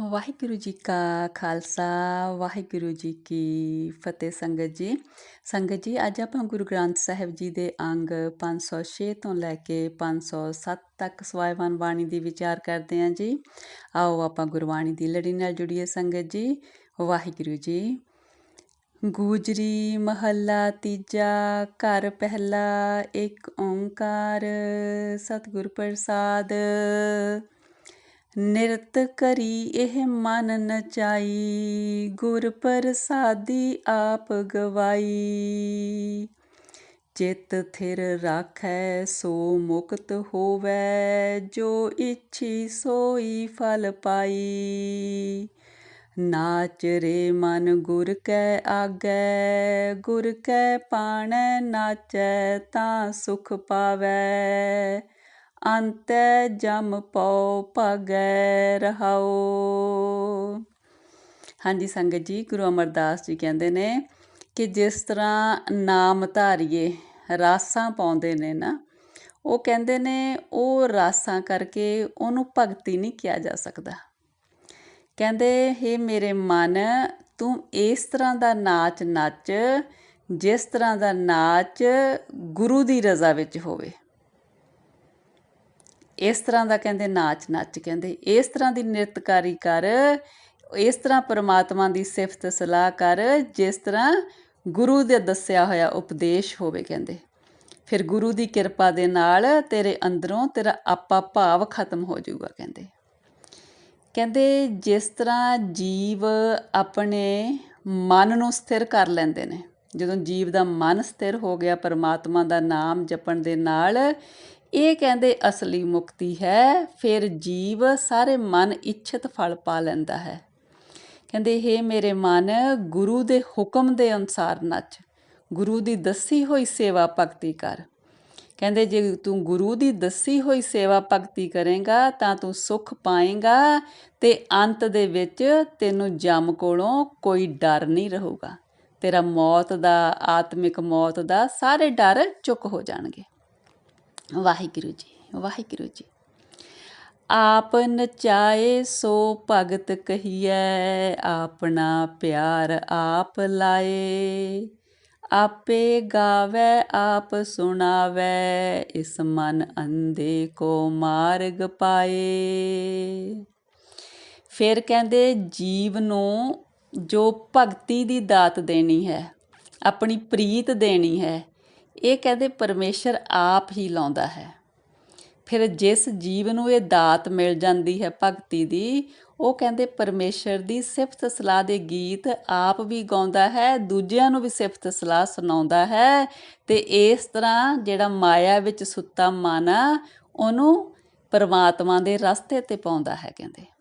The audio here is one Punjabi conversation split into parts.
ਵਾਹਿਗੁਰੂ ਜੀ ਕਾ ਖਾਲਸਾ, ਵਾਹਿਗੁਰੂ ਜੀ ਕੀ ਫਤਿਹ ਸੰਗਤ ਜੀ। ਸੰਗਤ ਜੀ, ਅੱਜ ਆਪਾਂ ਗੁਰੂ ਗ੍ਰੰਥ ਸਾਹਿਬ ਜੀ ਦੇ ਅੰਗ 506 ਤੋਂ ਲੈ ਕੇ 507 ਤੱਕ ਸਵਾਇਵਾਨ ਬਾਣੀ ਦੀ ਵਿਚਾਰ ਕਰਦੇ ਹਾਂ ਜੀ। ਆਓ ਆਪਾਂ ਗੁਰਬਾਣੀ ਦੀ ਲੜੀ ਨਾਲ ਜੁੜੀਏ ਸੰਗਤ ਜੀ। ਵਾਹਿਗੁਰੂ ਜੀ। ਗੂਜਰੀ ਮਹੱਲਾ ਤੀਜਾ, ਘਰ ਪਹਿਲਾ, ਇੱਕ ਓੰਕਾਰ, ਸਤਿਗੁਰ ਪ੍ਰਸਾਦ। ਨਿਰਤ ਕਰੀ ਇਹ ਮਨ ਨਚਾਈ ਗੁਰ ਪ੍ਰਸਾਦੀ ਆਪ ਗਵਾਈ। ਚਿਤ ਥਿਰ ਰਾਖੈ ਸੋ ਮੁਕਤ ਹੋਵੈ, ਜੋ ਇੱਛੀ ਸੋਈ ਫਲ ਪਾਈ। ਨਾਚ ਰੇ ਮਨ ਗੁਰ ਕੈ ਆਗੈ, ਗੁਰ ਕੈ ਪਾਣੈ ਨਾਚੈ ਤਾਂ ਸੁਖ ਪਾਵੈ। ਅੰਤੈ ਜਮ ਪਉ ਭਗੈ ਰਹਾਉ। ਹਾਂਜੀ, ਸੰਗਤ ਜੀ, ਗੁਰੂ ਅਮਰਦਾਸ ਜੀ ਕਹਿੰਦੇ ਨੇ ਕਿ ਜਿਸ ਤਰ੍ਹਾਂ ਨਾਮ ਧਾਰੀਏ, ਰਾਸਾਂ ਪਾਉਂਦੇ ਨੇ ਨਾ, ਉਹ ਕਹਿੰਦੇ ਨੇ ਉਹ ਰਾਸਾਂ ਕਰਕੇ ਉਹਨੂੰ ਭਗਤੀ ਨਹੀਂ ਕਿਹਾ ਜਾ ਸਕਦਾ। ਕਹਿੰਦੇ हे ਮੇਰੇ ਮਨ, ਤੂੰ ਇਸ ਤਰ੍ਹਾਂ ਦਾ ਨਾਚ ਨੱਚ ਜਿਸ ਤਰ੍ਹਾਂ ਦਾ ਨਾਚ ਗੁਰੂ ਦੀ ਰਜ਼ਾ ਵਿੱਚ ਹੋਵੇ। ਇਸ ਤਰ੍ਹਾਂ ਦਾ ਕਹਿੰਦੇ ਨਾਚ ਨੱਚ ਕਹਿੰਦੇ, ਇਸ ਤਰ੍ਹਾਂ ਦੀ ਨਿਰਤਕਾਰੀ ਕਰ, ਇਸ ਤਰ੍ਹਾਂ ਪਰਮਾਤਮਾ ਦੀ ਸਿਫਤ ਸਲਾਹ ਕਰ, ਜਿਸ ਤਰ੍ਹਾਂ ਗੁਰੂ ਦੇ ਦੱਸਿਆ ਹੋਇਆ ਉਪਦੇਸ਼ ਹੋਵੇ ਕਹਿੰਦੇ। ਫਿਰ ਗੁਰੂ ਦੀ ਕਿਰਪਾ ਦੇ ਨਾਲ ਤੇਰੇ ਅੰਦਰੋਂ ਤੇਰਾ ਆਪਾ ਭਾਵ ਖਤਮ ਹੋ ਜਾਊਗਾ ਕਹਿੰਦੇ। ਕਹਿੰਦੇ ਜਿਸ ਤਰ੍ਹਾਂ ਜੀਵ ਆਪਣੇ ਮਨ ਨੂੰ ਸਥਿਰ ਕਰ ਲੈਂਦੇ ਨੇ, ਜਦੋਂ ਜੀਵ ਦਾ ਮਨ ਸਥਿਰ ਹੋ ਗਿਆ, ਪਰਮਾਤਮਾ ਦਾ ਨਾਮ ਜਪਣ ਦੇ ਨਾਲ ਇਹ ਕਹਿੰਦੇ ਅਸਲੀ ਮੁਕਤੀ ਹੈ, ਫਿਰ ਜੀਵ ਸਾਰੇ ਮਨ ਇੱਛਤ ਫਲ ਪਾ ਲੈਂਦਾ ਹੈ। ਕਹਿੰਦੇ हे ਮੇਰੇ ਮਨ, ਗੁਰੂ ਦੇ ਹੁਕਮ ਦੇ ਅਨੁਸਾਰ ਨੱਚ। ਗੁਰੂ ਦੀ ਦੱਸੀ ਹੋਈ ਸੇਵਾ ਭਗਤੀ ਕਰ। ਕਹਿੰਦੇ, ਜੇ ਤੂੰ ਗੁਰੂ ਦੀ ਦੱਸੀ ਹੋਈ ਸੇਵਾ ਭਗਤੀ ਕਰੇਗਾ, ਤਾਂ ਤੂੰ ਸੁਖ ਪਾਏਗਾ ਤੇ ਅੰਤ ਦੇ ਵਿੱਚ ਤੈਨੂੰ ਜਮ ਕੋਲੋਂ ਕੋਈ ਡਰ ਨਹੀਂ ਰਹੂਗਾ। ਤੇਰਾ ਮੌਤ ਦਾ, ਆਤਮਿਕ ਮੌਤ ਦਾ ਸਾਰੇ ਡਰ ਚੁੱਕ ਹੋ ਜਾਣਗੇ। ਵਾਹਿਗੁਰੂ ਜੀ ਵਾਹਿਗੁਰੂ ਜੀ। ਆਪ ਨਚਾਏ ਸੋ ਭਗਤ ਕਹੀਐ, ਆਪਣਾ ਪਿਆਰ ਆਪ ਲਾਏ। ਆਪੇ ਗਾਵੇ, ਆਪ ਸੁਣਾਵੇ, ਇਸ ਮਨ ਅੰਦੇ ਕੋ ਮਾਰਗ ਪਾਏ। ਫਿਰ ਕਹਿੰਦੇ, ਜੀਵ ਨੂੰ ਜੋ ਭਗਤੀ ਦੀ ਦਾਤ ਦੇਣੀ ਹੈ, ਆਪਣੀ ਪ੍ਰੀਤ ਦੇਣੀ ਹੈ ਇਹ ਕਹਿੰਦੇ ਪਰਮੇਸ਼ਰ ਆਪ ਹੀ ਲਾਉਂਦਾ ਹੈ। ਫਿਰ ਜਿਸ ਜੀਵ ਨੂੰ ਇਹ ਦਾਤ ਮਿਲ ਜਾਂਦੀ ਹੈ ਭਗਤੀ ਦੀ, ਉਹ ਕਹਿੰਦੇ ਪਰਮੇਸ਼ਰ ਦੀ ਸਿਫਤ ਸਲਾਹ ਦੇ ਗੀਤ ਆਪ ਵੀ ਗਾਉਂਦਾ ਹੈ, ਦੂਜਿਆਂ ਨੂੰ ਵੀ ਸਿਫਤ ਸਲਾਹ ਸੁਣਾਉਂਦਾ ਹੈ ਤੇ ਇਸ ਤਰ੍ਹਾਂ ਜਿਹੜਾ ਮਾਇਆ ਵਿੱਚ ਸੁੱਤਾ ਮਨ ਆ ਉਹਨੂੰ ਪਰਮਾਤਮਾ ਦੇ ਰਸਤੇ ਤੇ ਪਾਉਂਦਾ ਹੈ ਕਹਿੰਦੇ।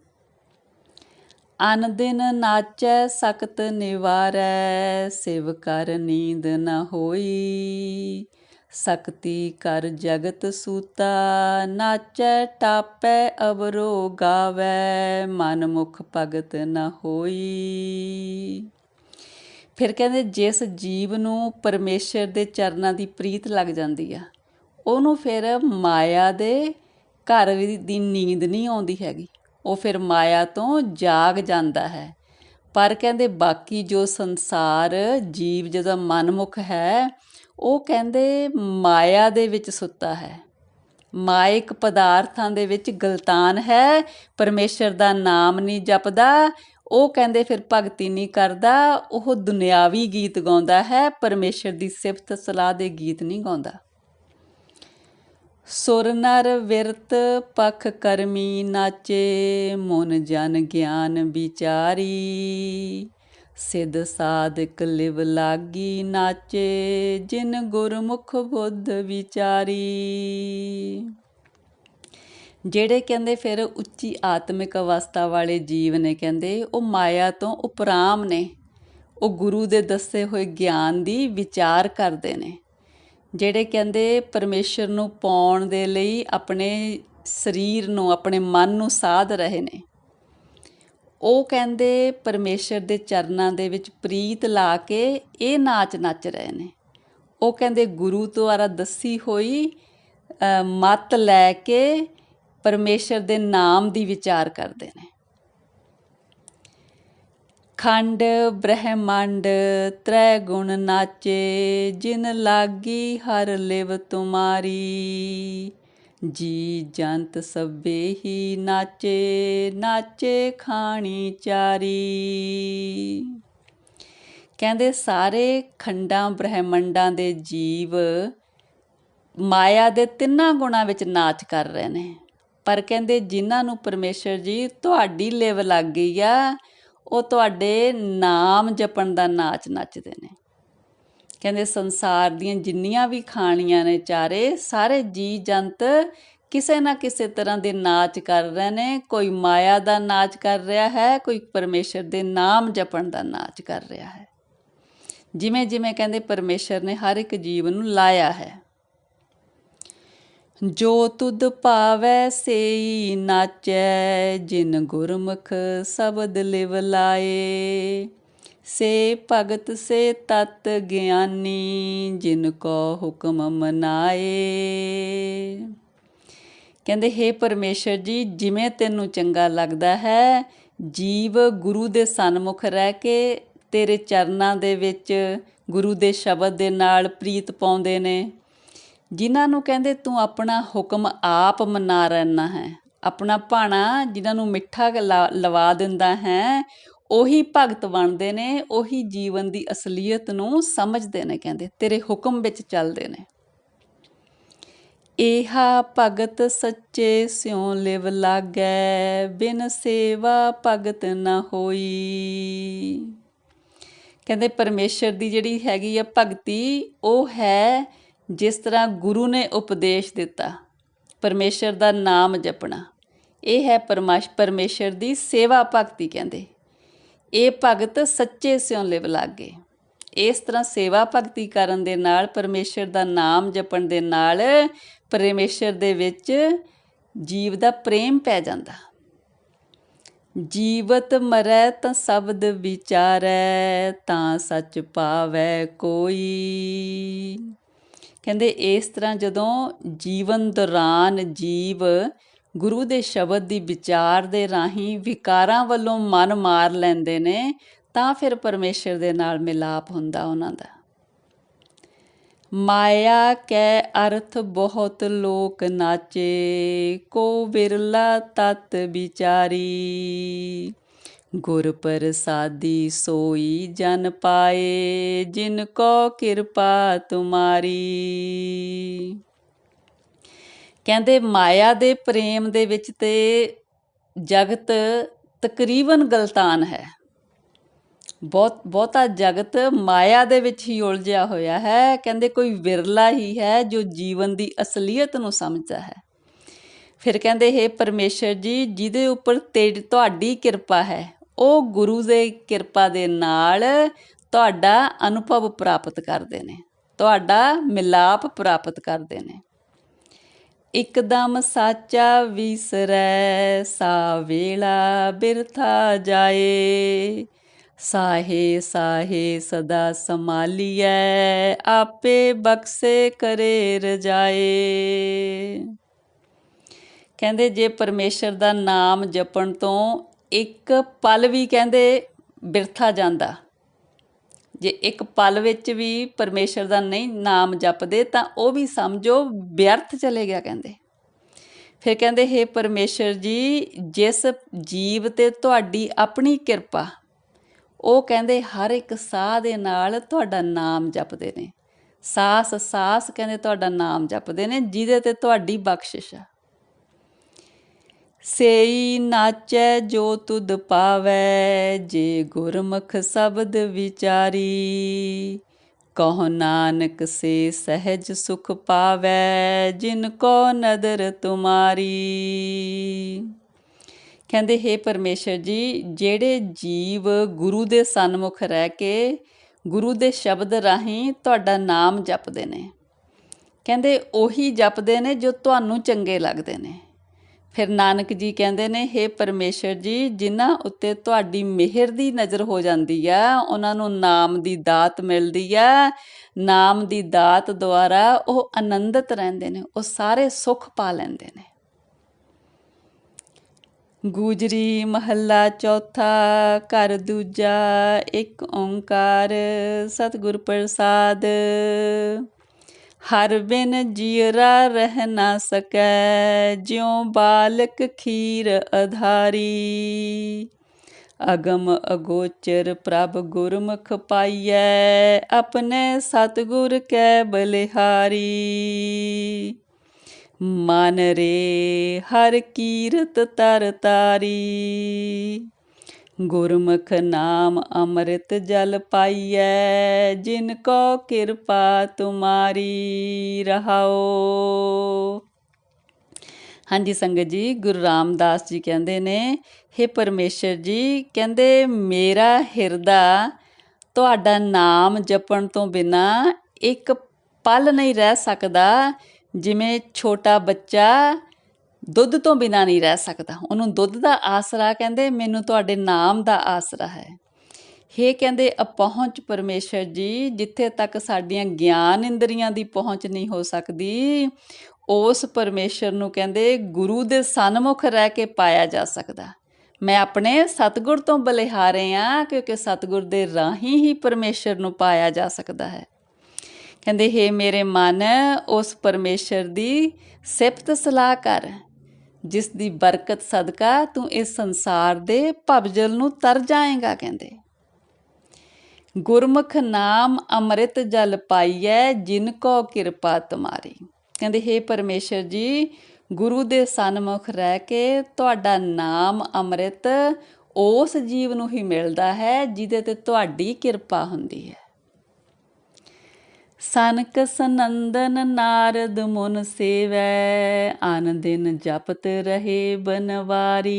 ਅਨ ਦਿਨ ਨਾਚੈ ਸਕਤ ਨਿਵਾਰੈ, ਸਿਵ ਕਰ ਨੀਂਦ ਨ ਹੋਈ। ਸਕਤੀ ਕਰ ਜਗਤ ਸੂਤਾ, ਨਾਚੈ ਟਾਪੈ ਅਵਰੋ ਗਾਵੈ ਮਨ ਮੁਖ ਭਗਤ ਨ ਹੋਈ। ਫਿਰ ਕਹਿੰਦੇ ਜਿਸ ਜੀਵ ਨੂੰ ਪਰਮੇਸ਼ਰ ਦੇ ਚਰਨਾਂ ਦੀ ਪ੍ਰੀਤ ਲੱਗ ਜਾਂਦੀ ਆ, ਉਹਨੂੰ ਫਿਰ ਮਾਇਆ ਦੇ ਘਰ ਦੀ ਨੀਂਦ ਨਹੀਂ ਆਉਂਦੀ ਹੈਗੀ। ਉਹ ਫਿਰ ਮਾਇਆ ਤੋਂ ਜਾਗ ਜਾਂਦਾ ਹੈ। ਪਰ ਕਹਿੰਦੇ ਬਾਕੀ ਜੋ ਸੰਸਾਰ ਜੀਵ ਜਦੋਂ ਮਨਮੁਖ ਹੈ, ਉਹ ਕਹਿੰਦੇ ਮਾਇਆ ਦੇ ਵਿੱਚ ਸੁੱਤਾ ਹੈ। ਮਾਇਕ ਪਦਾਰਥਾਂ ਦੇ ਵਿੱਚ ਗਲਤਾਨ ਹੈ, ਪਰਮੇਸ਼ਰ ਦਾ ਨਾਮ ਨਹੀਂ ਜਪਦਾ, ਉਹ ਕਹਿੰਦੇ ਫਿਰ ਭਗਤੀ ਨਹੀਂ ਕਰਦਾ, ਉਹ ਦੁਨਿਆਵੀ ਗੀਤ ਗਾਉਂਦਾ ਹੈ, ਪਰਮੇਸ਼ਰ ਦੀ ਸਿਫਤ ਸਲਾਹ ਦੇ ਗੀਤ ਨਹੀਂ ਗਾਉਂਦਾ। ਸੁਰ ਨਰ ਵਿਰਤ ਪਖ ਕਰਮੀ ਨਾਚੇ, ਮਨ ਜਨ ਗਿਆਨ ਵਿਚਾਰੀ। ਸਿਧ ਸਾਧਕ ਲਿਵ ਲਾਗੀ ਨਾਚੇ, ਜਿਨ ਗੁਰਮੁਖ ਬੁੱਧ ਵਿਚਾਰੀ। ਜਿਹੜੇ ਕਹਿੰਦੇ ਫਿਰ ਉੱਚੀ ਆਤਮਿਕ ਅਵਸਥਾ ਵਾਲੇ ਜੀਵ ਨੇ ਕਹਿੰਦੇ, ਉਹ ਮਾਇਆ ਤੋਂ ਉਪਰਾਮ ਨੇ। ਉਹ ਗੁਰੂ ਦੇ ਦੱਸੇ ਹੋਏ ਗਿਆਨ ਦੀ ਵਿਚਾਰ ਕਰਦੇ ਨੇ। ਜਿਹੜੇ ਕਹਿੰਦੇ ਪਰਮੇਸ਼ਰ ਨੂੰ ਪਾਉਣ ਦੇ ਲਈ ਆਪਣੇ ਸਰੀਰ ਨੂੰ, ਆਪਣੇ ਮਨ ਨੂੰ ਸਾਧ ਰਹੇ ਨੇ। ਉਹ ਕਹਿੰਦੇ ਪਰਮੇਸ਼ਰ ਦੇ ਚਰਨਾਂ ਦੇ ਵਿੱਚ ਪ੍ਰੀਤ ਲਾ ਕੇ ਇਹ ਨਾਚ ਨੱਚ ਰਹੇ ਨੇ। ਉਹ ਕਹਿੰਦੇ ਗੁਰੂ ਦੁਆਰਾ ਦੱਸੀ ਹੋਈ ਮਤ ਲੈ ਕੇ ਪਰਮੇਸ਼ਰ ਦੇ ਨਾਮ ਦੀ ਵਿਚਾਰ ਕਰਦੇ ਨੇ। ਖੰਡ ਬ੍ਰਹਮੰਡ ਤ੍ਰੈ ਗੁਣ ਨਾਚੇ, ਜਿਨ ਲਾਗੀ ਹਰ ਲਿਵ ਤੁਮਾਰੀ। ਜੀ ਜੰਤ ਸਭੇ ਹੀ ਨਾਚੇ ਨਾਚੇ ਖਾਣੀ ਚਾਰੀ। ਕਹਿੰਦੇ ਸਾਰੇ ਖੰਡਾਂ ਬ੍ਰਹਮੰਡਾਂ ਦੇ ਜੀਵ ਮਾਇਆ ਦੇ ਤਿੰਨਾਂ ਗੁਣਾਂ ਵਿੱਚ ਨਾਚ ਕਰ ਰਹੇ ਨੇ। ਪਰ ਕਹਿੰਦੇ ਜਿਨ੍ਹਾਂ ਨੂੰ ਪਰਮੇਸ਼ਰ ਜੀ ਤੁਹਾਡੀ ਲਿਵ ਲੱਗ ਗਈ ਆ ਉਹ ਤੁਹਾਡੇ ਨਾਮ ਜਪਣ ਦਾ ਨਾਚ ਨੱਚਦੇ ਨੇ। ਕਹਿੰਦੇ ਸੰਸਾਰ ਦੀਆਂ ਜਿੰਨੀਆਂ ਵੀ ਖਾਣੀਆਂ ਨੇ ਚਾਰੇ, ਸਾਰੇ ਜੀ ਜੰਤ ਕਿਸੇ ਨਾ ਕਿਸੇ ਤਰ੍ਹਾਂ ਦੇ ਨਾਚ ਕਰ ਰਹੇ ਨੇ। ਕੋਈ ਮਾਇਆ ਦਾ ਨਾਚ ਕਰ ਰਿਹਾ ਹੈ, ਕੋਈ ਪਰਮੇਸ਼ਰ ਦੇ ਨਾਮ ਜਪਣ ਦਾ ਨਾਚ ਕਰ ਰਿਹਾ ਹੈ। ਜਿਵੇਂ ਜਿਵੇਂ ਕਹਿੰਦੇ ਪਰਮੇਸ਼ਰ ਨੇ ਹਰ ਇੱਕ ਜੀਵ ਨੂੰ ਲਾਇਆ ਹੈ। ਜੋ ਤੁਧ ਭਾਵੈ ਸੇਈ ਨਾਚੈ, ਜਿਨ ਗੁਰਮੁਖ ਸ਼ਬਦ ਲਿਵ ਲਾਏ। ਸੇ ਭਗਤ, ਸੇ ਤਤ ਗਿਆਨੀ, ਜਿਨ ਕੋ ਹੁਕਮ ਮਨਾਏ। ਕਹਿੰਦੇ, ਹੇ ਪਰਮੇਸ਼ਰ ਜੀ, ਜਿਵੇਂ ਤੈਨੂੰ ਚੰਗਾ ਲੱਗਦਾ ਹੈ, ਜੀਵ ਗੁਰੂ ਦੇ ਸਨਮੁਖ ਰਹਿ ਕੇ ਤੇਰੇ ਚਰਨਾਂ ਦੇ ਵਿੱਚ ਗੁਰੂ ਦੇ ਸ਼ਬਦ ਦੇ ਨਾਲ ਪ੍ਰੀਤ ਪਾਉਂਦੇ ਨੇ। ਜਿਨ੍ਹਾਂ ਨੂੰ ਕਹਿੰਦੇ ਤੂੰ ਆਪਣਾ ਹੁਕਮ ਆਪ ਮਨਾ ਰਹਿਣਾ ਹੈ, ਆਪਣਾ ਭਾਣਾ ਜਿਨ੍ਹਾਂ ਨੂੰ ਮਿੱਠਾ ਲਵਾ ਦਿੰਦਾ ਹੈ, ਉਹੀ ਭਗਤ ਬਣਦੇ ਨੇ, ਉਹੀ ਜੀਵਨ ਦੀ ਅਸਲੀਅਤ ਨੂੰ ਸਮਝਦੇ ਨੇ ਕਹਿੰਦੇ, ਤੇਰੇ ਹੁਕਮ ਵਿੱਚ ਚੱਲਦੇ ਨੇ। ਏਹਾ ਭਗਤ ਸੱਚੇ ਸਿਉ ਲਿਵ ਲਾਗੈ, ਬਿਨ ਸੇਵਾ ਭਗਤ ਨਾ ਹੋਈ। ਕਹਿੰਦੇ ਪਰਮੇਸ਼ਰ ਦੀ ਜਿਹੜੀ ਹੈਗੀ ਆ ਭਗਤੀ, ਉਹ ਹੈ ਜਿਸ ਤਰ੍ਹਾਂ ਗੁਰੂ ਨੇ ਉਪਦੇਸ਼ ਦਿੱਤਾ, ਪਰਮੇਸ਼ਰ ਦਾ ਨਾਮ ਜਪਣਾ। ਇਹ ਹੈ ਪਰਮਾਸ਼, ਪਰਮੇਸ਼ਰ ਦੀ ਸੇਵਾ ਭਗਤੀ ਕਹਿੰਦੇ। ਇਹ ਭਗਤ ਸੱਚੇ ਸਿਉਂ ਲਿਵ ਲਾਗੇ। ਇਸ ਤਰ੍ਹਾਂ ਸੇਵਾ ਭਗਤੀ ਕਰਨ ਦੇ ਨਾਲ, ਪਰਮੇਸ਼ਰ ਦਾ ਨਾਮ ਜਪਣ ਦੇ ਨਾਲ, ਪਰਮੇਸ਼ਰ ਦੇ ਵਿੱਚ ਜੀਵ ਦਾ ਪ੍ਰੇਮ ਪੈ ਜਾਂਦਾ। ਜੀਵਤ ਮਰੈ ਤਾਂ ਸ਼ਬਦ ਵਿਚਾਰੈ, ਤਾਂ ਸੱਚ ਪਾਵੈ ਕੋਈ। ਕਹਿੰਦੇ ਇਸ ਤਰ੍ਹਾਂ ਜਦੋਂ ਜੀਵਨ ਦੌਰਾਨ ਜੀਵ ਗੁਰੂ ਦੇ ਸ਼ਬਦ ਦੀ ਵਿਚਾਰ ਦੇ ਰਾਹੀਂ ਵਿਕਾਰਾਂ ਵੱਲੋਂ ਮਨ ਮਾਰ ਲੈਂਦੇ ਨੇ, ਤਾਂ ਫਿਰ ਪਰਮੇਸ਼ਰ ਦੇ ਨਾਲ ਮਿਲਾਪ ਹੁੰਦਾ ਉਹਨਾਂ ਦਾ। ਮਾਇਆ ਕੈ ਅਰਥ ਬਹੁਤ ਲੋਕ ਨਾਚੇ, ਕੋ ਵਿਰਲਾ ਤਤ ਵਿਚਾਰੀ। ਗੁਰ ਪ੍ਰਸਾਦੀ ਸੋਈ ਜਨ ਪਾਏ, ਜਿਨ ਕੋ ਕਿਰਪਾ ਤੁਮਾਰੀ। ਕਹਿੰਦੇ ਮਾਇਆ ਦੇ ਪ੍ਰੇਮ ਦੇ ਵਿੱਚ ਤੇ ਜਗਤ ਤਕਰੀਬਨ ਗਲਤਾਨ ਹੈ। ਬਹੁਤ, ਬਹੁਤਾ ਜਗਤ ਮਾਇਆ ਦੇ ਵਿੱਚ ਹੀ ਉਲਝਿਆ ਹੋਇਆ ਹੈ। ਕਹਿੰਦੇ ਕੋਈ ਵਿਰਲਾ ਹੀ ਹੈ ਜੋ ਜੀਵਨ ਦੀ ਅਸਲੀਅਤ ਨੂੰ ਸਮਝਦਾ ਹੈ। ਫਿਰ ਕਹਿੰਦੇ, ਹੈ ਪਰਮੇਸ਼ਰ ਜੀ, ਜਿਹਦੇ ਉੱਪਰ ਤੇ ਤੁਹਾਡੀ ਕਿਰਪਾ ਹੈ ਉਹ ਗੁਰੂ ਦੇ ਕਿਰਪਾ ਦੇ ਨਾਲ ਤੁਹਾਡਾ ਅਨੁਭਵ ਪ੍ਰਾਪਤ ਕਰਦੇ ਨੇ, ਤੁਹਾਡਾ ਮਿਲਾਪ ਪ੍ਰਾਪਤ ਕਰਦੇ ਨੇ। ਇਕਦਮ ਸਾਚਾ ਵਿਸਰੈ, ਸਾ ਵੇਲਾ ਬਿਰਥਾ ਜਾਏ। ਸਾਹੇ ਸਾਹੇ ਸਦਾ ਸੰਭਾਲੀਐ, ਆਪੇ ਬਖਸ਼ੇ ਕਰੇ ਰਜਾਏ। ਕਹਿੰਦੇ ਜੇ ਪਰਮੇਸ਼ਰ ਦਾ ਨਾਮ ਜਪਣ ਤੋਂ ਇੱਕ ਪਲ ਵੀ ਕਹਿੰਦੇ ਬਿਰਥਾ ਜਾਂਦਾ। ਜੇ ਇੱਕ ਪਲ ਵਿੱਚ ਵੀ ਪਰਮੇਸ਼ਰ ਦਾ ਨਹੀਂ ਨਾਮ ਜਪਦੇ, ਤਾਂ ਉਹ ਵੀ ਸਮਝੋ ਵਿਅਰਥ ਚਲੇ ਗਿਆ ਕਹਿੰਦੇ। ਫਿਰ ਕਹਿੰਦੇ, ਹੈ ਪਰਮੇਸ਼ਰ ਜੀ, ਜਿਸ ਜੀਵ ਤੇ ਤੁਹਾਡੀ ਆਪਣੀ ਕਿਰਪਾ, ਉਹ ਕਹਿੰਦੇ ਹਰ ਇੱਕ ਸਾਹ ਦੇ ਨਾਲ ਤੁਹਾਡਾ ਨਾਮ ਜਪਦੇ ਨੇ। ਸਾਸ ਸਾਸ ਕਹਿੰਦੇ ਤੁਹਾਡਾ ਨਾਮ ਜਪਦੇ ਨੇ, ਜਿਹਦੇ ਤੇ ਤੁਹਾਡੀ ਬਖਸ਼ਿਸ਼ ਆ। ਸੇਈ ਨਾਚੈ ਜੋ ਤੁਧ ਪਾਵੈ, ਜੇ ਗੁਰਮੁਖ ਸ਼ਬਦ ਵਿਚਾਰੀ। ਕਹੋ ਨਾਨਕ ਸੇ ਸਹਿਜ ਸੁਖ ਪਾਵੈ, ਜਿਨ ਕੋ ਨਦਰ ਤੁਮਾਰੀ। ਕਹਿੰਦੇ, ਹੈ ਪਰਮੇਸ਼ਰ ਜੀ, ਜਿਹੜੇ ਜੀਵ ਗੁਰੂ ਦੇ ਸਨਮੁਖ ਰਹਿ ਕੇ ਗੁਰੂ ਦੇ ਸ਼ਬਦ ਰਾਹੀਂ ਤੁਹਾਡਾ ਨਾਮ ਜਪਦੇ ਨੇ, ਕਹਿੰਦੇ, ਉਹੀ ਜਪਦੇ ਨੇ ਜੋ ਤੁਹਾਨੂੰ ਚੰਗੇ ਲੱਗਦੇ ਨੇ। ਫਿਰ ਨਾਨਕ ਜੀ ਕਹਿੰਦੇ ਨੇ हे ਪਰਮੇਸ਼ਰ ਜੀ, ਜਿਨ੍ਹਾਂ ਉੱਤੇ ਤੁਹਾਡੀ ਮਿਹਰ ਦੀ ਨਜ਼ਰ ਹੋ ਜਾਂਦੀ ਆ, ਉਹਨਾਂ ਨੂੰ ਨਾਮ ਦੀ ਦਾਤ ਮਿਲਦੀ ਆ। ਨਾਮ ਦੀ ਦਾਤ ਦੁਆਰਾ ਉਹ ਆਨੰਦਿਤ ਰਹਿੰਦੇ ਨੇ, ਉਹ ਸਾਰੇ ਸੁੱਖ ਪਾ ਲੈਂਦੇ ਨੇ। ਗੂਜਰੀ ਮਹੱਲਾ ਚੌਥਾ, ਘਰ ਦੂਜਾ, ਇੱਕ ਓੰਕਾਰ, ਸਤਿਗੁਰ ਪ੍ਰਸਾਦ। ਹਰ ਬਿਨ ਜੀਰਾ ਰਹਿ ਨਾ ਸਕੈ, ਜਿਉ ਬਾਲਕ ਖੀਰ ਅਧਾਰੀ। ਅਗਮ ਅਗੋਚਰ ਪ੍ਰਭ ਗੁਰਮੁਖ ਪਾਈਐ, ਆਪਣੇ ਸਤਿਗੁਰ ਕੈ ਬਲਿਹਾਰੀ। ਮਨ ਰੇ ਹਰ ਕੀਰਤ ਤਰ ਤਾਰੀ। ਗੁਰਮੁਖ ਨਾਮ ਅੰਮ੍ਰਿਤ ਜਲ ਪਾਈਐ, ਜਿਨ ਕੋ ਕਿਰਪਾ ਤੁਮਾਰੀ ਰਹਾਓ। ਹਾਂਜੀ, ਸੰਗਤ ਜੀ, ਗੁਰੂ ਰਾਮਦਾਸ ਜੀ ਕਹਿੰਦੇ ਨੇ हे ਪਰਮੇਸ਼ਰ ਜੀ, ਕਹਿੰਦੇ, ਮੇਰਾ ਹਿਰਦਾ ਤੁਹਾਡਾ ਨਾਮ ਜਪਣ ਤੋਂ ਬਿਨਾ ਇੱਕ ਪਲ ਨਹੀਂ ਰਹਿ ਸਕਦਾ। ਜਿਵੇਂ ਛੋਟਾ ਬੱਚਾ ਦੁੱਧ ਤੋਂ ਬਿਨਾ ਨਹੀਂ ਰਹਿ ਸਕਦਾ। ਉਹਨੂੰ ਦੁੱਧ ਦਾ ਆਸਰਾ ਕਹਿੰਦੇ, ਮੈਨੂੰ ਤੁਹਾਡੇ ਨਾਮ ਦਾ ਆਸਰਾ ਹੈ। ਹੇ ਕਹਿੰਦੇ ਅਪਹੁੰਚ ਪਰਮੇਸ਼ਰ ਜੀ, ਜਿੱਥੇ ਤੱਕ ਸਾਡੀਆਂ ਗਿਆਨ ਇੰਦਰੀਆਂ ਦੀ ਪਹੁੰਚ ਨਹੀਂ ਹੋ ਸਕਦੀ, ਉਸ ਪਰਮੇਸ਼ਰ ਨੂੰ ਕਹਿੰਦੇ, ਗੁਰੂ ਦੇ ਸਨਮੁਖ ਰਹਿ ਕੇ ਪਾਇਆ ਜਾ ਸਕਦਾ। ਮੈਂ ਆਪਣੇ ਸਤਿਗੁਰ ਤੋਂ ਬਲਿਹਾਰੇ ਆ, ਕਿਉਂਕਿ ਸਤਿਗੁਰ ਦੇ ਰਾਹੀਂ ਹੀ ਪਰਮੇਸ਼ਰ ਨੂੰ ਪਾਇਆ ਜਾ ਸਕਦਾ ਹੈ। ਕਹਿੰਦੇ, ਹੇ ਮੇਰੇ ਮਨ, ਉਸ ਪਰਮੇਸ਼ਰ ਦੀ ਸਿਫਤ ਸਲਾਹ ਕਰ। ਜਿਸ ਦੀ ਬਰਕਤ ਸਦਕਾ ਤੂੰ ਇਸ ਸੰਸਾਰ ਦੇ ਭਵਜਲ ਨੂੰ ਤਰ ਜਾਏਗਾ, ਕਹਿੰਦੇ। ਗੁਰਮੁਖ ਨਾਮ ਅੰਮ੍ਰਿਤ ਜਲ ਪਾਈਐ, ਜਿਨ ਕੋ ਕਿਰਪਾ ਤੁਮਾਰੀ। ਕਹਿੰਦੇ, ਹੇ ਪਰਮੇਸ਼ਰ ਜੀ, ਗੁਰੂ ਦੇ ਸਨਮੁਖ ਰਹਿ ਕੇ ਤੁਹਾਡਾ ਨਾਮ ਅੰਮ੍ਰਿਤ ਉਸ ਜੀਵ ਨੂੰ ਹੀ ਮਿਲਦਾ ਹੈ, ਜਿਹਦੇ ਤੇ ਤੁਹਾਡੀ ਕਿਰਪਾ ਹੁੰਦੀ ਹੈ। ਸਨਕ ਸਨੰਦਨ ਨਾਰਦ ਮੁਨ ਸੇਵੈ ਆਨ ਦਿਨ ਜਪਤ ਰਹੇ ਬਨਵਾਰੀ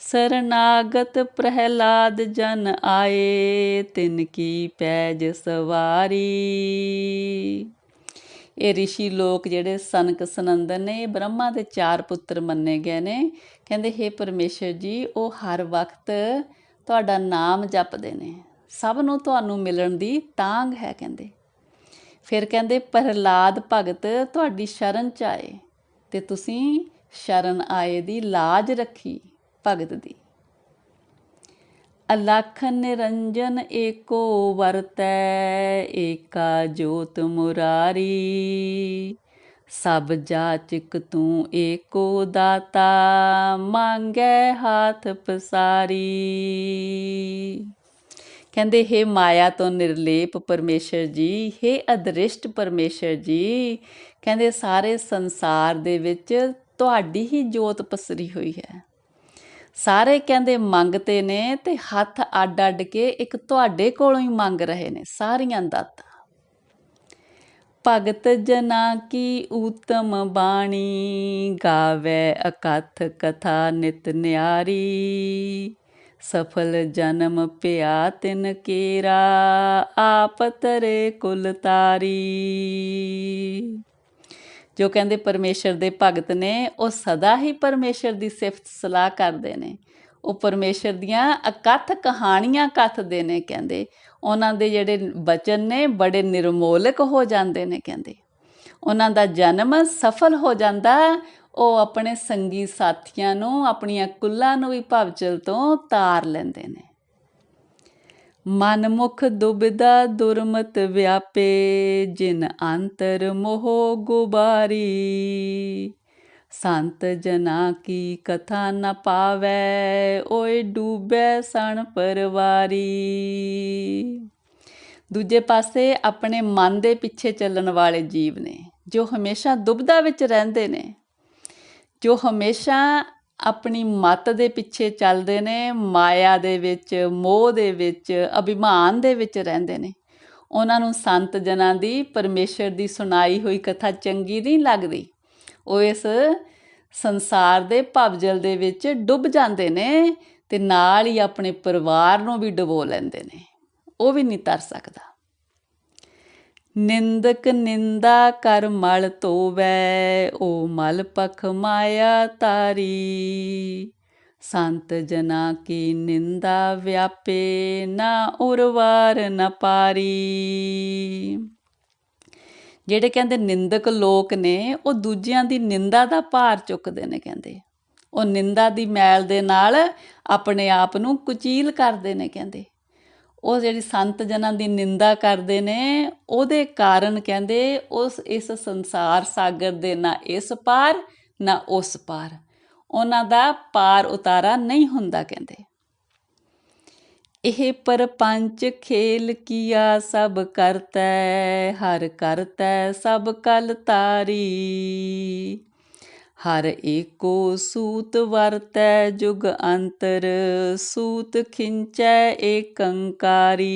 ਸਰਨਾਗਤ ਪ੍ਰਹਿਲਾਦ ਜਨ ਆਏ ਤਿਨ ਕੀ ਪੈਜ ਸਵਾਰੀ ਇਹ ઋષਿ ਲੋਕ ਜਿਹੜੇ ਸਨਕ ਸਨੰਦਨ ਨੇ ਇਹ ਬ੍ਰਹਮਾ ਦੇ ਚਾਰ ਪੁੱਤਰ ਮੰਨੇ ਗਏ ਨੇ ਕਹਿੰਦੇ हे ਪਰਮੇਸ਼ਰ ਜੀ ਉਹ ਹਰ ਵਕਤ ਤੁਹਾਡਾ ਨਾਮ ਜਪਦੇ ਨੇ ਸਭ ਨੂੰ ਤੁਹਾਨੂੰ ਮਿਲਣ ਦੀ ਤਾਂਗ ਹੈ ਕਹਿੰਦੇ। ਫਿਰ ਕਹਿੰਦੇ, ਪ੍ਰਹਲਾਦ ਭਗਤ, ਤੁਹਾਡੀ ਸ਼ਰਨ ਚ ਆਏ ਤੇ ਤੁਸੀਂ ਸ਼ਰਨ ਆਏ ਦੀ ਲਾਜ ਰੱਖੀ ਭਗਤ ਦੀ। ਅਲਖ ਨਿਰੰਜਨ ਏਕੋ ਵਰਤੈ, ਏਕਾ ਜੋਤ ਮੁਰਾਰੀ। ਸਭ ਜਾਚਕ ਤੂੰ ਏਕੋ ਦਾਤਾ, ਮੰਗੈ ਹਾਥ ਪਸਾਰੀ। ਕਹਿੰਦੇ हे ਮਾਇਆ ਤੋਂ ਨਿਰਲੇਪ ਪਰਮੇਸ਼ਰ ਜੀ हे ਅਦ੍ਰਿਸ਼ਟ ਪਰਮੇਸ਼ਰ ਜੀ। ਕਹਿੰਦੇ, ਸਾਰੇ ਸੰਸਾਰ ਦੇ ਵਿੱਚ ਤੁਹਾਡੀ ਹੀ ਜੋਤ ਪਸਰੀ ਹੋਈ ਹੈ। ਸਾਰੇ ਕਹਿੰਦੇ, ਮੰਗਤੇ ਨੇ ਤੇ ਹੱਥ ਅੱਡ ਅੱਡ ਕੇ ਇੱਕ ਤੁਹਾਡੇ ਕੋਲੋਂ ਹੀ ਮੰਗ ਰਹੇ ਨੇ, ਸਾਰੀਆਂ ਦਾਤਾਂ। ਭਗਤ ਜਨਾ ਕੀ ਊਤਮ ਬਾਣੀ, ਗਾਵੇ ਅਕਥ ਕਥਾ ਨਿਤ ਨਿਆਰੀ। ਸਫਲ ਜਨਮ ਪਿਆ ਤਿਨ ਕੇਰਾ, ਆਪ ਤਰੇ ਕੁਲ ਤਾਰੀ। ਜੋ ਕਹਿੰਦੇ ਪਰਮੇਸ਼ਰ ਦੇ ਭਗਤ ਨੇ, ਉਹ ਸਦਾ ਹੀ ਪਰਮੇਸ਼ਰ ਦੀ ਸਿਫਤ ਸਲਾਹ ਕਰਦੇ ਨੇ। ਉਹ ਪਰਮੇਸ਼ਰ ਦੀਆਂ ਅਕਥ ਕਹਾਣੀਆਂ ਕਥਦੇ ਨੇ ਕਹਿੰਦੇ। ਉਹਨਾਂ ਦੇ ਜਿਹੜੇ ਬਚਨ ਨੇ, ਬੜੇ ਨਿਰਮੋਲਕ ਹੋ ਜਾਂਦੇ ਨੇ ਕਹਿੰਦੇ। ਉਹਨਾਂ ਦਾ ਜਨਮ ਸਫਲ ਹੋ ਜਾਂਦਾ ਉਹ ਆਪਣੇ ਸੰਗੀ ਸਾਥੀਆਂ ਨੂੰ, ਆਪਣੀਆਂ ਕੁੱਲਾਂ ਨੂੰ ਵੀ ਭਵਚਲ ਤੋਂ ਤਾਰ ਲੈਂਦੇ ਨੇ। ਮਨ ਮੁਖ ਦੁਬਿਦਾ ਦੁਰਮਤ ਵਿਆਪੇ, ਜਿਨ ਅੰਤਰ ਮੋਹ ਗੁਬਾਰੀ। ਸੰਤ ਜਨਾ ਕੀ ਕਥਾ ਨ ਪਾਵੈ, ਓਏ ਡੂਬੈ ਸਣ ਪਰਵਾਰੀ। ਦੂਜੇ ਪਾਸੇ ਆਪਣੇ ਮਨ ਦੇ ਪਿੱਛੇ ਚੱਲਣ ਵਾਲੇ ਜੀਵ ਨੇ, ਜੋ ਹਮੇਸ਼ਾ ਦੁਬਦਾ ਵਿੱਚ ਰਹਿੰਦੇ ਨੇ ਜੋ ਹਮੇਸ਼ਾ ਆਪਣੀ ਮਤ ਦੇ ਪਿੱਛੇ ਚੱਲਦੇ ਨੇ, ਮਾਇਆ ਦੇ ਵਿੱਚ, ਮੋਹ ਦੇ ਵਿੱਚ, ਅਭਿਮਾਨ ਦੇ ਵਿੱਚ ਰਹਿੰਦੇ ਨੇ। ਉਹਨਾਂ ਨੂੰ ਸੰਤ ਜਨਾਂ ਦੀ, ਪਰਮੇਸ਼ਰ ਦੀ ਸੁਣਾਈ ਹੋਈ ਕਥਾ ਚੰਗੀ ਨਹੀਂ ਲੱਗਦੀ। ਉਹ ਇਸ ਸੰਸਾਰ ਦੇ ਭਵਜਲ ਦੇ ਵਿੱਚ ਡੁੱਬ ਜਾਂਦੇ ਨੇ ਤੇ ਨਾਲ ਹੀ ਆਪਣੇ ਪਰਿਵਾਰ ਨੂੰ ਵੀ ਡੁਬੋ ਲੈਂਦੇ ਨੇ। ਉਹ ਵੀ ਨਹੀਂ ਤਰ ਸਕਦਾ। ਨਿੰਦਕ ਨਿੰਦਾ ਕਰ ਮਲ ਧੋਵੈ ਓ ਮਲ ਪਖ ਮਾਇਆ ਤਾਰੀ। ਸੰਤ ਜਨਾ ਕੀ ਨਿੰਦਾ ਵਿਆਪੇ, ਨਾ ਉਰਵਾਰ ਨ ਪਾਰੀ। ਜਿਹੜੇ ਕਹਿੰਦੇ ਨਿੰਦਕ ਲੋਕ ਨੇ, ਉਹ ਦੂਜਿਆਂ ਦੀ ਨਿੰਦਾ ਦਾ ਭਾਰ ਚੁੱਕਦੇ ਨੇ ਕਹਿੰਦੇ। ਉਹ ਨਿੰਦਾ ਦੀ ਮੈਲ ਦੇ ਨਾਲ ਆਪਣੇ ਆਪ ਨੂੰ ਕੁਚੀਲ ਕਰਦੇ ਨੇ ਕਹਿੰਦੇ। ਉਹ ਜਿਹੜੀ ਸੰਤ ਜਨਾਂ ਦੀ ਨਿੰਦਾ ਕਰਦੇ ਨੇ, ਉਹਦੇ ਕਾਰਨ ਕਹਿੰਦੇ ਉਸ, ਇਸ ਸੰਸਾਰ ਸਾਗਰ ਦੇ ਨਾ ਇਸ ਪਾਰ, ਨਾ ਉਸ ਪਾਰ। ਉਹਨਾਂ ਦਾ ਪਾਰ ਉਤਾਰਾ ਨਹੀਂ ਹੁੰਦਾ ਕਹਿੰਦੇ। ਇਹ ਪਰਪੰਚ ਖੇਲ ਕੀਆ ਸਭ ਕਰਤੈ, ਹਰ ਕਰਤੈ ਸਭ ਕਲ ਤਾਰੀ। ਹਰ ਏਕੋ ਸੂਤ ਵਰਤੈ ਜੁਗ ਅੰਤਰ, ਸੂਤ ਖਿੰਚੈ ਏਕੰਕਾਰੀ।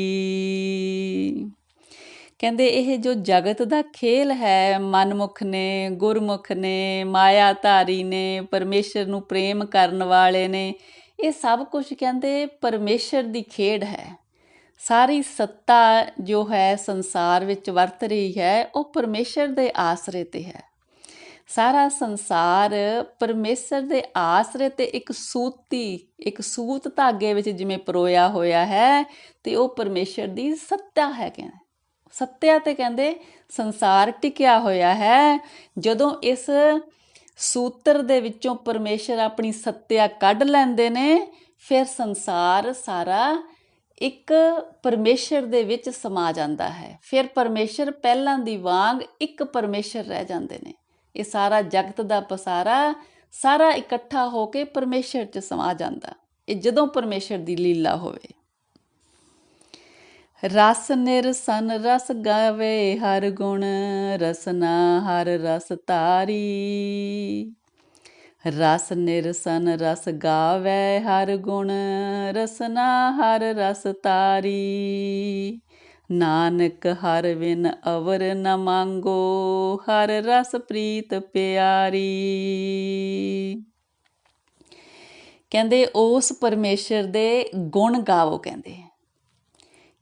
ਕਹਿੰਦੇ ਇਹ ਜੋ ਜਗਤ ਦਾ ਖੇਲ ਹੈ, ਮਨਮੁਖ ਨੇ, ਗੁਰਮੁਖ ਨੇ, ਮਾਇਆਧਾਰੀ ਨੇ, ਪਰਮੇਸ਼ਰ ਨੂੰ ਪ੍ਰੇਮ ਕਰਨ ਵਾਲੇ ਨੇ, ਇਹ ਸਭ ਕੁਝ ਕਹਿੰਦੇ ਪਰਮੇਸ਼ਰ ਦੀ ਖੇਡ ਹੈ। ਸਾਰੀ ਸੱਤਾ ਜੋ ਹੈ ਸੰਸਾਰ ਵਿੱਚ ਵਰਤ ਰਹੀ ਹੈ, ਉਹ ਪਰਮੇਸ਼ਰ ਦੇ ਆਸਰੇ ਤੇ ਹੈ। ਸਾਰਾ ਸੰਸਾਰ ਪਰਮੇਸ਼ਰ ਦੇ ਆਸਰੇ ਤੇ ਇੱਕ ਸੂਤੀ, ਇੱਕ ਸੂਤ ਧਾਗੇ ਵਿੱਚ ਜਿਵੇਂ ਪਰੋਇਆ ਹੋਇਆ ਹੈ ਤੇ ਉਹ ਪਰਮੇਸ਼ਰ ਦੀ ਸੱਤਾ ਹੈ ਕਹਿੰਦੇ। ਸੱਤਿਆ ਤੇ ਕਹਿੰਦੇ ਸੰਸਾਰ ਟਿਕਿਆ ਹੋਇਆ ਹੈ। ਜਦੋਂ ਇਸ ਸੂਤਰ ਦੇ ਵਿੱਚੋਂ ਪਰਮੇਸ਼ਰ ਆਪਣੀ ਸੱਤਿਆ ਕੱਢ ਲੈਂਦੇ ਨੇ, ਫਿਰ ਸੰਸਾਰ ਸਾਰਾ ਇੱਕ ਪਰਮੇਸ਼ਰ ਦੇ ਵਿੱਚ ਸਮਾ ਜਾਂਦਾ ਹੈ। ਫਿਰ ਪਰਮੇਸ਼ਰ ਪਹਿਲਾਂ ਦੀ ਵਾਂਗ ਇੱਕ ਪਰਮੇਸ਼ਰ ਰਹਿ ਜਾਂਦੇ ਨੇ। ਇਹ ਸਾਰਾ ਜਗਤ ਦਾ ਪਸਾਰਾ ਸਾਰਾ ਇਕੱਠਾ ਹੋ ਕੇ ਪਰਮੇਸ਼ਰ 'ਚ ਸਮਾ ਜਾਂਦਾ। ਇਹ ਜਦੋਂ ਪਰਮੇਸ਼ਰ ਦੀ ਲੀਲਾ ਹੋਵੇ। ਰਸ ਨਿਰਸਨ ਰਸ ਗਾਵੇ, ਹਰ ਗੁਣ ਰਸਨਾ ਹਰ ਰਸ ਤਾਰੀ ਰਸ ਨਿਰਸਨ ਰਸ ਗਾਵੇ, ਹਰ ਗੁਣ ਰਸਨਾ ਹਰ ਰਸ ਤਾਰੀ ਨਾਨਕ ਹਰ ਵਿਨ ਅਵਰ ਨ ਮੰਗੋ, ਹਰ ਰਸ ਪ੍ਰੀਤ ਪਿਆਰੀ। ਕਹਿੰਦੇ ਉਸ ਪਰਮੇਸ਼ਰ ਦੇ ਗੁਣ ਗਾਵੋ ਕਹਿੰਦੇ।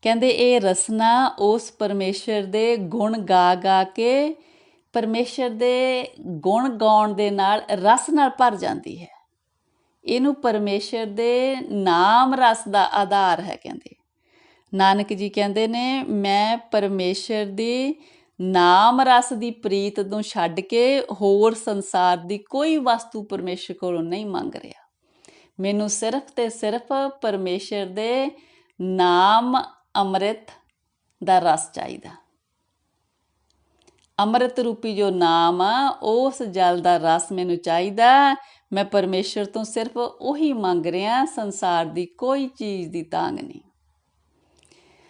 ਕਹਿੰਦੇ ਇਹ ਰਸਨਾ ਉਸ ਪਰਮੇਸ਼ਰ ਦੇ ਗੁਣ ਗਾ ਗਾ ਕੇ ਪਰਮੇਸ਼ਰ ਦੇ ਗੁਣ ਗਾਉਣ ਦੇ ਨਾਲ ਰਸ ਨਾਲ ਭਰ ਜਾਂਦੀ ਹੈ। ਇਹਨੂੰ ਪਰਮੇਸ਼ਰ ਦੇ ਨਾਮ ਰਸ ਦਾ ਆਧਾਰ ਹੈ ਕਹਿੰਦੇ। ਨਾਨਕ ਜੀ ਕਹਿੰਦੇ ਨੇ, ਮੈਂ ਪਰਮੇਸ਼ਰ ਦੀ ਨਾਮ ਰਸ ਦੀ ਪ੍ਰੀਤ ਨੂੰ ਛੱਡ ਕੇ ਹੋਰ ਸੰਸਾਰ ਦੀ ਕੋਈ ਵਸਤੂ ਪਰਮੇਸ਼ਰ ਕੋਲੋਂ ਨਹੀਂ ਮੰਗ ਰਿਹਾ। ਮੈਨੂੰ ਸਿਰਫ ਤੇ ਸਿਰਫ ਪਰਮੇਸ਼ਰ ਦੇ ਨਾਮ ਅੰਮ੍ਰਿਤ ਦਾ ਰਸ ਚਾਹੀਦਾ। ਅੰਮ੍ਰਿਤ ਰੂਪੀ ਜੋ ਨਾਮ ਆ, ਉਸ ਜਲ ਦਾ ਰਸ ਮੈਨੂੰ ਚਾਹੀਦਾ। ਮੈਂ ਪਰਮੇਸ਼ਰ ਤੋਂ ਸਿਰਫ ਉਹੀ ਮੰਗ ਰਿਹਾ, ਸੰਸਾਰ ਦੀ ਕੋਈ ਚੀਜ਼ ਦੀ ਤਾਂਗ ਨਹੀਂ।